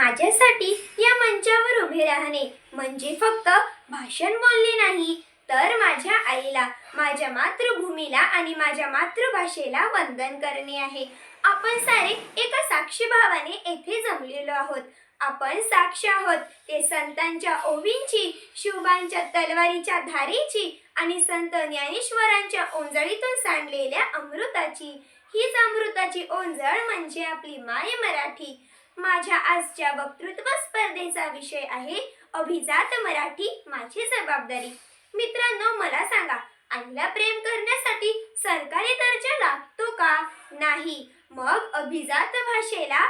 माझ्यासाठी या मंचावर उभे राहणे म्हणजे फक्त भाषण बोलणे नाही तर माझ्या आईला माझ्या मातृभूमीला आणि माझ्या मातृभाषेला वंदन करणे आहे. आपण सारे एका साक्षी भावाने येथे जमलेलो आहोत. आपण साक्ष आहोत. ते संतांच्या ओवींची शिवबांच्या तलवारीच्या धारेची आणि संत ज्ञानेश्वरांच्या ओंजळीतून सांडलेल्या अमृताची. हीच अमृताची ओंजळ म्हणजे आपली माय मराठी. माझ्या आजच्या वक्तृत्व स्पर्धेचा विषय आहे अभिजात मराठी माझी जबाबदारी. मित्रांनो मला सांगा आईला प्रेम करण्यासाठी सरकारी दर्जा लागतो का नाही? मग अभिजात भाषेला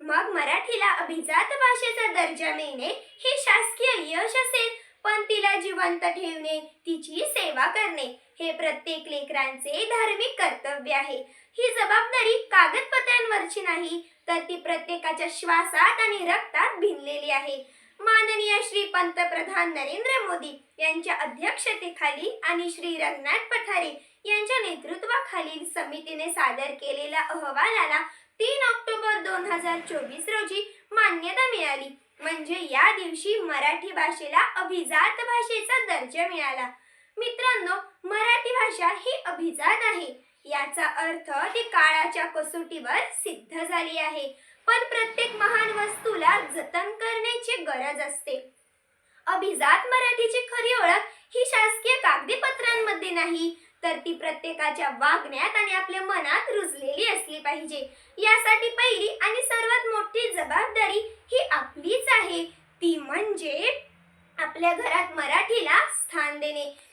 मग मराठीला अभिजात भाषेचा दर्जा मिळणे हे शासकीय यश असेल पण तिला जिवंत ठेवणे तिची सेवा करणे हे प्रत्येक लेकरांचे धार्मिक कर्तव्य आहे. ही जबाबदारी कागदपत्रांवरची नाही तर ती प्रत्येकाच्या श्वासात आणि रक्तात भिनलेली आहे. माननीय श्री पंतप्रधान नरेंद्र मोदी यांच्या अध्यक्षतेखाली आणि श्री रंगनाथ पठारे यांच्या नेतृत्वाखालील समितीने सादर केलेल्या अहवालाला तीन ऑक्टोबर दोन हजार चोवीस रोजी मान्यता मिळाली. म्हणजे या दिवशी मराठी भाषेला अभिजात भाषेचा दर्जा मिळाला. मित्रांनो मराठी भाषा ही अभिजात आहे. याचा अर्थ ती काळाच्या कसोटीवर सिद्ध झाली आहे. पण प्रत्येक महान वस्तूला जतन करण्याची गरज असते. अभिजात मराठीची खरी ओळख ही शासकीय कागदीपत्रांमध्ये नाही तर ती प्रत्येकाच्या वागण्यात आणि आपल्या मनात रुजलेली असली पाहिजे. यासाठी पहिली आणि सर्वात मोठी जबाबदारी ही आपलीच आहे. ती म्हणजे आपल्या घरात मराठीला स्थान देणे.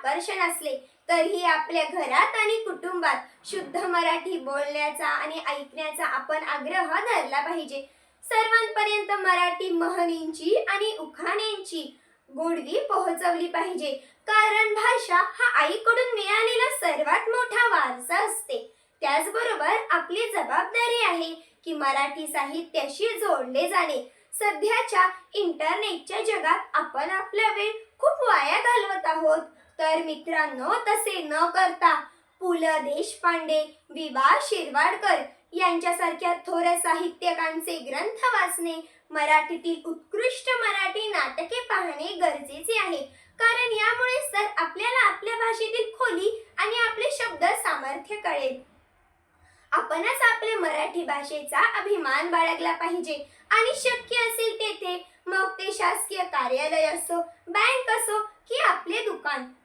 आकर्षण असले तरीही आपल्या घरात आणि कुटुंबात शुद्ध मराठी बोलण्याचा आणि ऐकण्याचा आपण आग्रह धरला पाहिजे. सर्वांपर्यंत मराठी महनींची आणि उखाण्यांची गोडवी पोहोचवली पाहिजे. कारण भाषा हा आईकडून मिळालेला सर्वात मोठा वारसा असते. त्याचबरोबर आपली जबाबदारी आहे की मराठी साहित्याशी जोडले जाणे. सध्याच्या इंटरनेटच्या जगात आपण आपला वेळ खूप वाया घालवत आहोत. तर मित्रांनो तसे न करता पु ल देशपांडे विवा शिरवाडकर यांच्यासारख्या थोर साहित्यकांचे ग्रंथ वाचणे मराठीतील उत्कृष्ट मराठी नाटके पाहणे गरजेचे आहे. कारण यामुळेच तर आपल्याला आपल्या भाषेतील खोली आणि आपले शब्द सामर्थ्य कळेल. आपणच आपल्या मराठी भाषेचा अभिमान बाळगला पाहिजे. आणि शक्य असेल तेथे मग ते शासकीय कार्यालय असो बँक असो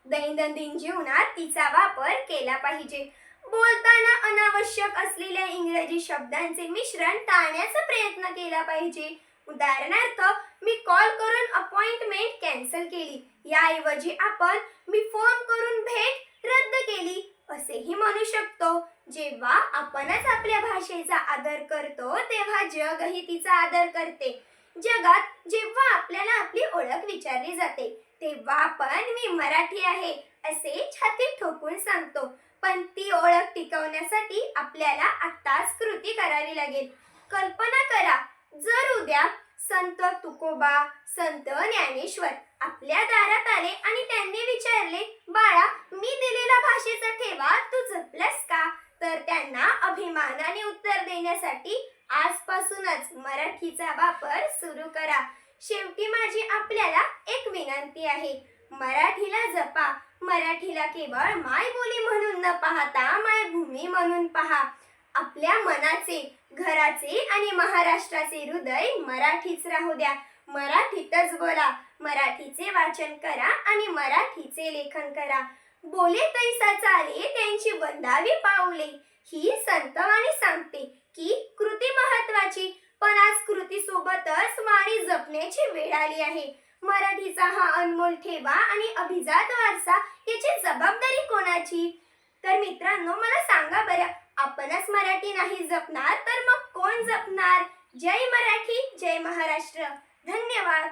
दैनंदिन जीवनात तिचा वापर केला पाहिजे. बोलताना अनावश्यक असलेल्या इंग्रजी शब्दांचे मिश्रण टाळण्याचा प्रयत्न केला पाहिजे. उदाहरणार्थ मी कॉल करून अपॉइंटमेंट कॅन्सल केली. याऐवजी आपण मी फोन करून भेट रद्द केली असेही म्हणू शकतो. जेव्हा आपणच आपल्या भाषेचा आदर करतो तेव्हा जगही तिचा आदर करते. जगात जेव्हा आपल्याला आपली ओळख विचारली जाते तेव्हा पण मी मराठी आहे असे छाती ठोकून सांगतो. पण ती ओळख टिकवण्यासाठी आपल्याला आत्ताच कृती करावी लागेल. कल्पना करा जर उद्या संत तुकोबा संत ज्ञानेश्वर आपल्या दारात आले आणि त्यांनी विचारले बाळा मी दिलेला भाषेचा ठेवा तू जपलास का? तर त्यांना अभिमानाने उत्तर देण्यासाठी आजपासूनच मराठीचा वापर सुरू करा. शेवटी माझी आपल्याला एक विनंती आहे. मराठीला जपा. मराठीला केवळ मायबोली म्हणून न पाहता मायभूमी म्हणून पहा. आपल्या मनाचे घराचे आणि महाराष्ट्राचे हृदय मराठीच राहू द्या. मराठीतच बोला. मराठीचे वाचन करा आणि मराठीचे लेखन करा. बोले तैसा चाले त्यांची बंधावी पाऊले. ही संतवाणी सांगते की कृती महत्वाची. पण आज कृती सोबतच वाणी जपण्याची वेळ आली आहे. मराठीचा हा अनमोल ठेवा आणि अभिजात वारसा याची जबाबदारी कोणाची? तर मित्रांनो मला सांगा बरं आपणच मराठी नाही जपणार तर मग कोण जपणार? जय मराठी जय महाराष्ट्र. धन्यवाद.